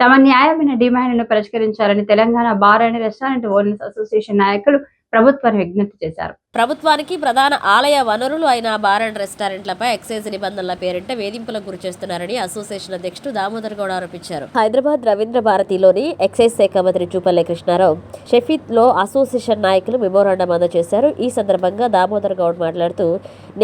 తమ న్యాయమైన డిమాండ్ను పరిష్కరించాలని Telangana bar and restaurant owners association నాయకులు ప్రభుత్వాన్ని విజ్ఞప్తి చేశారు. ప్రభుత్వానికి ప్రధాన ఆలయ వనరులు అయిన బార్ అండ్ రెస్టారెంట్లపై ఎక్సైజ్ నిబంధనల పేరిట వేధింపులకు గురి చేస్తున్నారని అసోసియేషన్ అధ్యక్షుడు దామోదర్ గౌడ ఆరోపించారు. హైదరాబాద్ రవీంద్ర భారతిలోని ఎక్సైజ్ శాఖ మంత్రి జూపల్లి కృష్ణారావు షెఫీద్లో అసోసియేషన్ నాయకులు మెమోరాండం అందజేశారు. ఈ సందర్భంగా దామోదర్ గౌడ్ మాట్లాడుతూ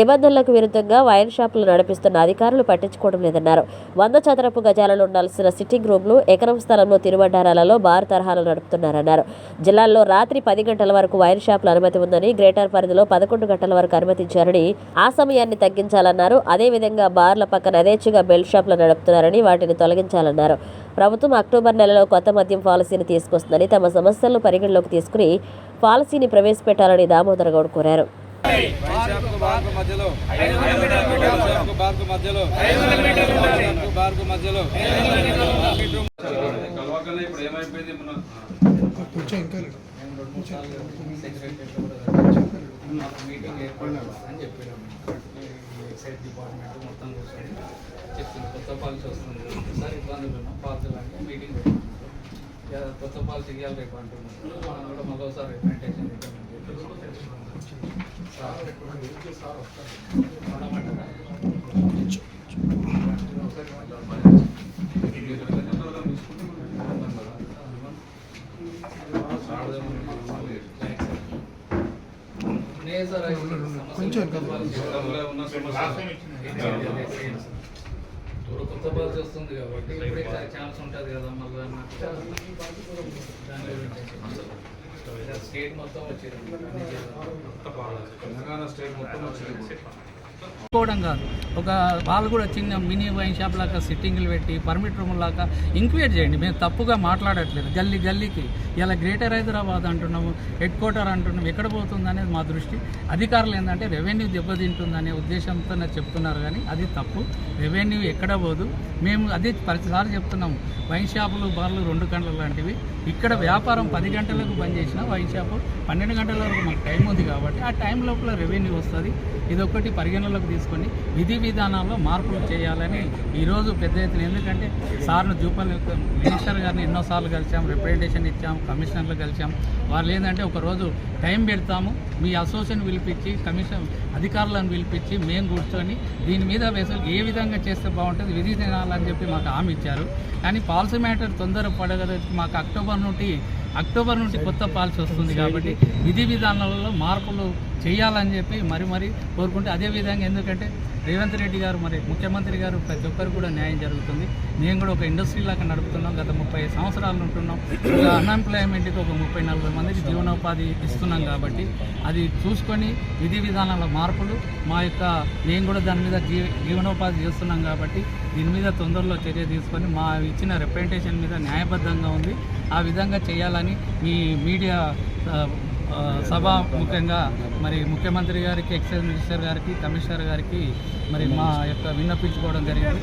నిబంధనలకు విరుద్ధంగా వైన్ షాపులు నడిపిస్తున్న అధికారులు పట్టించుకోవడం లేదన్నారు. వంద చదరపు గజాలలో ఉండాల్సిన సిట్టింగ్ రూమ్లు ఎకరం స్థలంలో తిరువడ్డారాలలో బార్ తరహాలు నడుపుతున్నారన్నారు. జిల్లాల్లో రాత్రి పది గంటల వరకు వైన్ షాపుల అనుమతి ఉందని గ్రేటర్ పరిధిలో పదకొండు గంటల వరకు అనుమతించారని ఆ సమయాన్ని తగ్గించాలన్నారు. అదేవిధంగా బార్ల పక్కన యథేచ్ఛగా బెల్ట్ షాపులు నడుపుతున్నారని వాటిని తొలగించాలన్నారు. ప్రభుత్వం అక్టోబర్ నెలలో కొత్త మద్యం పాలసీని తీసుకొస్తుందని తమ సమస్యలను పరిగణలోకి తీసుకుని పాలసీని ప్రవేశపెట్టాలని దామోదర్ గౌడ్ కోరారు. మధ్యలో రెండు మూడు సార్లు వైశాఖకు బార్కు మధ్యలో కలవకనే మీటింగ్ ఏర్పడాలి అని చెప్పినాం ఎక్సైజ్ డిపార్ట్మెంట్ మొత్తం కూర్చొని చెప్తుంది కొత్త పాలసీ వస్తుంది సార్ ఇబ్బందులు ఉన్నాం పాలసీలు అంటే మీటింగ్ పెట్టుకున్నాం కొత్త పాలసీ ఇవ్వాలి రేపు అంటున్నారు మనం కూడా మళ్ళీ ఒకసారి రిప్రజెంటేషన్ లేదు కొంచెం కొత్త పాలసీ వస్తుంది కాబట్టి ఛాన్స్ ఉంటుంది కదా మళ్ళీ స్టేట్ మొత్తం వచ్చేది తెలంగాణ స్టేట్ మొత్తం వచ్చింది. పోవడం కాదు. ఒక వాళ్ళు కూడా చిన్న మినీ వైన్ షాప్ లాగా సిట్టింగ్లు పెట్టి పర్మిట్ రూమ్ లాగా ఇంక్వైర్ చేయండి. మేము తప్పుగా మాట్లాడట్లేదు. గల్లీ గల్లీకి. ఇలా గ్రేటర్ హైదరాబాద్ అంటున్నాము హెడ్ క్వార్టర్ అంటున్నాము ఎక్కడ పోతుంది అనేది మా దృష్టి. అధికారులు ఏంటంటే రెవెన్యూ దెబ్బతింటుందనే ఉద్దేశంతో చెప్తున్నారు కానీ అది తప్పు. రెవెన్యూ ఎక్కడ పోదు. మేము అదే ప్రతిసారి చెప్తున్నాము వైన్ షాపులు బార్లు రెండు గంటల లాంటివి. ఇక్కడ వ్యాపారం పది గంటలకు బంద్ చేసిన వైన్ షాపు పన్నెండు గంటల వరకు మాకు టైం ఉంది కాబట్టి ఆ టైం లోపల రెవెన్యూ వస్తుంది. ఇదొకటి పరిగణలోకి తీసుకొని విధి విధానాల్లో మార్పులు చేయాలని ఈరోజు పెద్ద ఎత్తున ఎందుకంటే సార్ను జూపల్ మినిస్టర్ గారిని ఎన్నోసార్లు కలిసాం రిప్రజెంటేషన్ ఇచ్చాం కమిషనర్లు కలిసాం వాళ్ళు ఏంటంటే ఒకరోజు టైం పెడతాము మీ అసోసియేషన్ పిలిపించి కమిషన్ అధికారులను పిలిపించి మేము కూర్చొని దీని మీద వేసలు ఏ విధంగా చేస్తే బాగుంటుంది విధి తినాలని చెప్పి మాకు హామీ ఇచ్చారు. కానీ పాలసీ మ్యాటర్ తొందర పడగలకి మాకు అక్టోబర్ నుండి అక్టోబర్ నుండి కొత్త పాలసీ వస్తుంది కాబట్టి విధి విధానాలలో మార్పులు చేయాలని చెప్పి మరి మరి కోరుకుంటే అదేవిధంగా ఎందుకంటే రేవంత్ రెడ్డి గారు మరి ముఖ్యమంత్రి గారు ప్రతి ఒక్కరు కూడా న్యాయం జరుగుతుంది. మేము కూడా ఒక ఇండస్ట్రీ లాగా నడుపుతున్నాం. గత ముప్పై సంవత్సరాలు ఉంటున్నాం. అన్ఎంప్లాయ్మెంట్కి ఒక ముప్పై నలభై మందికి జీవనోపాధి ఇస్తున్నాం కాబట్టి అది చూసుకొని విధి విధానాల మార్పులు మా యొక్క మేము కూడా దాని మీద జీవనోపాధి చేస్తున్నాం కాబట్టి దీని మీద తొందరలో చర్య తీసుకొని మా ఇచ్చిన రిప్రజెంటేషన్ మీద న్యాయబద్ధంగా ఉంది. ఆ విధంగా చేయాలని మీ మీడియా సభ ముఖ్యంగా మరి ముఖ్యమంత్రి గారికి ఎక్సైజ్ మినిస్టర్ గారికి కమిషనర్ గారికి మరి మా యొక్క విన్నపించుకోవడం జరిగింది.